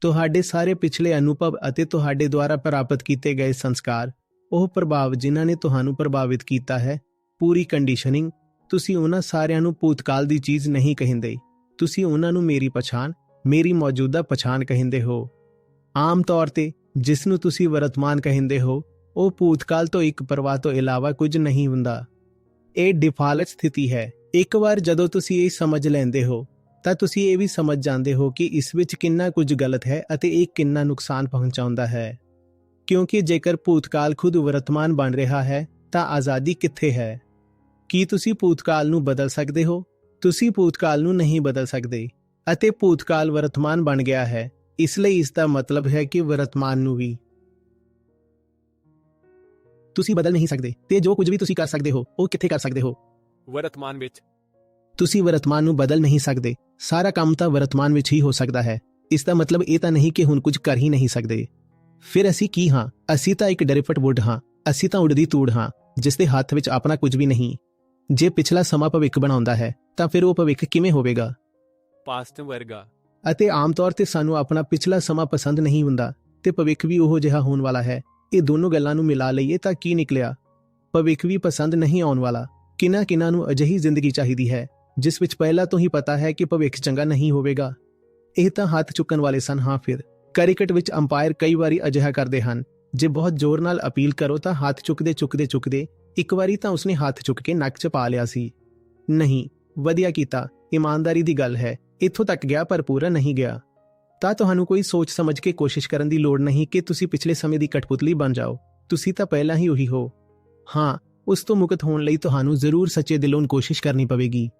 ਤੁਹਾਡੇ ਸਾਰੇ ਪਿਛਲੇ ਅਨੁਭਵ ਅਤੇ ਤੁਹਾਡੇ ਦੁਆਰਾ ਪ੍ਰਾਪਤ ਕੀਤੇ ਗਏ ਸੰਸਕਾਰ, ਉਹ ਪ੍ਰਭਾਵ ਜਿਨ੍ਹਾਂ ਨੇ ਤੁਹਾਨੂੰ ਪ੍ਰਭਾਵਿਤ ਕੀਤਾ ਹੈ, ਪੂਰੀ ਕੰਡੀਸ਼ਨਿੰਗ ਤੁਸੀਂ ਉਹਨਾਂ ਸਾਰਿਆਂ ਨੂੰ ਭੂਤਕਾਲ ਦੀ ਚੀਜ਼ ਨਹੀਂ ਕਹਿੰਦੇ। ਤੁਸੀਂ ਉਹਨਾਂ ਨੂੰ ਮੇਰੀ ਪਛਾਣ, ਮੇਰੀ ਮੌਜੂਦਾ ਪਛਾਣ ਕਹਿੰਦੇ ਹੋ। ਆਮ ਤੌਰ ਤੇ, ਜਿਸ ਨੂੰ ਤੁਸੀਂ ਵਰਤਮਾਨ ਕਹਿੰਦੇ ਹੋ, ਉਹ ਭੂਤਕਾਲ ਤੋਂ ਇੱਕ ਪ੍ਰਵਾਹ ਤੋਂ ਇਲਾਵਾ ਕੁਝ ਨਹੀਂ ਹੁੰਦਾ। ਇਹ ਡਿਫਾਲਟ ਸਥਿਤੀ ਹੈ। ਇੱਕ ਵਾਰ ਜਦੋਂ ਤੁਸੀਂ ਇਹ ਸਮਝ ਲੈਂਦੇ ਹੋ ਤਾਂ ਤੁਸੀਂ ਇਹ ਵੀ ਸਮਝ ਜਾਂਦੇ ਹੋ ਕਿ ਇਸ ਵਿੱਚ ਕਿੰਨਾ ਕੁਝ ਗਲਤ ਹੈ ਅਤੇ ਇਹ ਕਿੰਨਾ ਨੁਕਸਾਨ ਪਹੁੰਚਾਉਂਦਾ ਹੈ। ਕਿਉਂਕਿ ਜੇਕਰ ਭੂਤਕਾਲ ਖੁਦ ਵਰਤਮਾਨ ਬਣ ਰਿਹਾ ਹੈ, ਤਾਂ ਆਜ਼ਾਦੀ ਕਿੱਥੇ ਹੈ? ਕੀ ਤੁਸੀਂ ਭੂਤਕਾਲ ਨੂੰ ਬਦਲ ਸਕਦੇ ਹੋ? ਤੁਸੀਂ ਭੂਤਕਾਲ ਨੂੰ ਨਹੀਂ ਬਦਲ ਸਕਦੇ ਅਤੇ ਭੂਤਕਾਲ ਵਰਤਮਾਨ ਬਣ ਗਿਆ ਹੈ। ਇਸ ਲਈ ਇਸ ਦਾ ਮਤਲਬ ਹੈ ਕਿ ਵਰਤਮਾਨ ਨੂੰ ਵੀ। ਤੁਸੀਂ ਬਦਲ ਨਹੀਂ ਸਕਦੇ ਤੇ ਜੋ ਕੁਝ ਵੀ ਤੁਸੀਂ ਕਰ ਸਕਦੇ ਹੋ, ਉਹ ਕਿੱਥੇ ਕਰ ਸਕਦੇ ਹੋ? ਵਰਤਮਾਨ ਵਿੱਚ ਤੁਸੀਂ ਵਰਤਮਾਨ ਨੂੰ ਬਦਲ ਨਹੀਂ ਸਕਦੇ। ਸਾਰਾ ਕੰਮ ਤਾਂ ਵਰਤਮਾਨ ਵਿੱਚ ਹੀ ਹੋ ਸਕਦਾ ਹੈ। ਇਸ ਦਾ ਮਤਲਬ ਇਹ ਤਾਂ ਨਹੀਂ ਕਿ ਹੁਣ ਕੁਝ ਕਰ ਹੀ ਨਹੀਂ ਸਕਦੇ। ਫਿਰ ਅਸੀਂ ਕੀ ਹਾਂ? ਅਸੀਂ ਤਾਂ ਇੱਕ ਡਰਿਫਟ ਵੁੱਡ ਹਾਂ। ਅਸੀਂ ਤਾਂ ਉੜਦੀ ਤੂੜ ਹਾਂ ਜਿਸ ਦੇ ਹੱਥ ਵਿੱਚ ਆਪਣਾ ਕੁਝ ਵੀ ਨਹੀਂ। ਜੇ ਪਿਛਲਾ ਸਮਾਂ ਭਵਿੱਖ ਬਣਾਉਂਦਾ ਹੈ ਤਾਂ ਫਿਰ ਉਹ ਭਵਿੱਖ ਕਿਵੇਂ ਹੋਵੇਗਾ? ਪਾਸਟ ਵਰਗਾ। ਅਤੇ ਆਮ ਤੌਰ ਤੇ ਸਾਨੂੰ ਆਪਣਾ ਪਿਛਲਾ ਸਮਾਂ ਪਸੰਦ ਨਹੀਂ ਹੁੰਦਾ ਤੇ ਭਵਿੱਖ ਵੀ ਉਹੋ ਜਿਹਾ ਹੋਣ ਵਾਲਾ ਹੈ। ਇਹ ਦੋਨੋਂ ਗੱਲਾਂ ਨੂੰ ਮਿਲਾ ਲਈਏ ਤਾਂ ਕੀ ਨਿਕਲਿਆ? ਭਵਿੱਖ ਵੀ ਪਸੰਦ ਨਹੀਂ ਆਉਣ ਵਾਲਾ। ਕਿਨਾਂ ਕਿਨਾਂ ਨੂੰ ਅਜਿਹੀ ਜ਼ਿੰਦਗੀ ਚਾਹੀਦੀ ਹੈ। ਜਿਸ ਵਿੱਚ ਪਹਿਲਾਂ ਤੋਂ ਹੀ ਪਤਾ ਹੈ ਕਿ ਭਵਿੱਖ ਚੰਗਾ ਨਹੀਂ ਹੋਵੇਗਾ। ਇਹ ਤਾਂ ਹੱਥ ਚੁੱਕਣ ਵਾਲੇ ਸਨ, ਹਾਂ ਫਿਰ। ਕ੍ਰਿਕਟ ਵਿੱਚ ਅੰਪਾਇਰ ਕਈ ਵਾਰੀ ਅਜਿਹਾ ਕਰਦੇ ਹਨ। ਜੇ ਬਹੁਤ ਜ਼ੋਰ ਨਾਲ ਅਪੀਲ ਕਰੋ ਤਾਂ ਹੱਥ ਚੁੱਕਦੇ ਚੁੱਕਦੇ ਚੁੱਕਦੇ ਇੱਕ ਵਾਰੀ ਤਾਂ ਉਸਨੇ ਹੱਥ ਚੁੱਕ ਕੇ ਨੱਕ 'ਚ ਪਾ ਲਿਆ ਸੀ। ਨਹੀਂ, ਵਧੀਆ ਕੀਤਾ। ਇਮਾਨਦਾਰੀ ਦੀ ਗੱਲ ਹੈ। ਇੱਥੋਂ ਤੱਕ ਗਿਆ ਪਰ ਪੂਰਾ ਨਹੀਂ ਗਿਆ। ਤਾਂ ਤੁਹਾਨੂੰ ਕੋਈ ਸੋਚ ਸਮਝ ਕੇ ਕੋਸ਼ਿਸ਼ ਕਰਨ ਦੀ ਲੋੜ ਨਹੀਂ ਕਿ ਤੁਸੀਂ ਪਿਛਲੇ ਸਮੇਂ ਦੀ ਕਠਪੁਤਲੀ ਬਣ ਜਾਓ। ਤੁਸੀਂ ਤਾਂ ਪਹਿਲਾਂ ਹੀ ਉਹੀ ਹੋ। ਹਾਂ, ਉਸ ਤੋਂ ਮੁਕਤ ਹੋਣ ਲਈ ਤੁਹਾਨੂੰ ਜ਼ਰੂਰ ਸੱਚੇ ਦਿਲੋਂ ਕੋਸ਼ਿਸ਼ ਕਰਨੀ ਪਵੇਗੀ।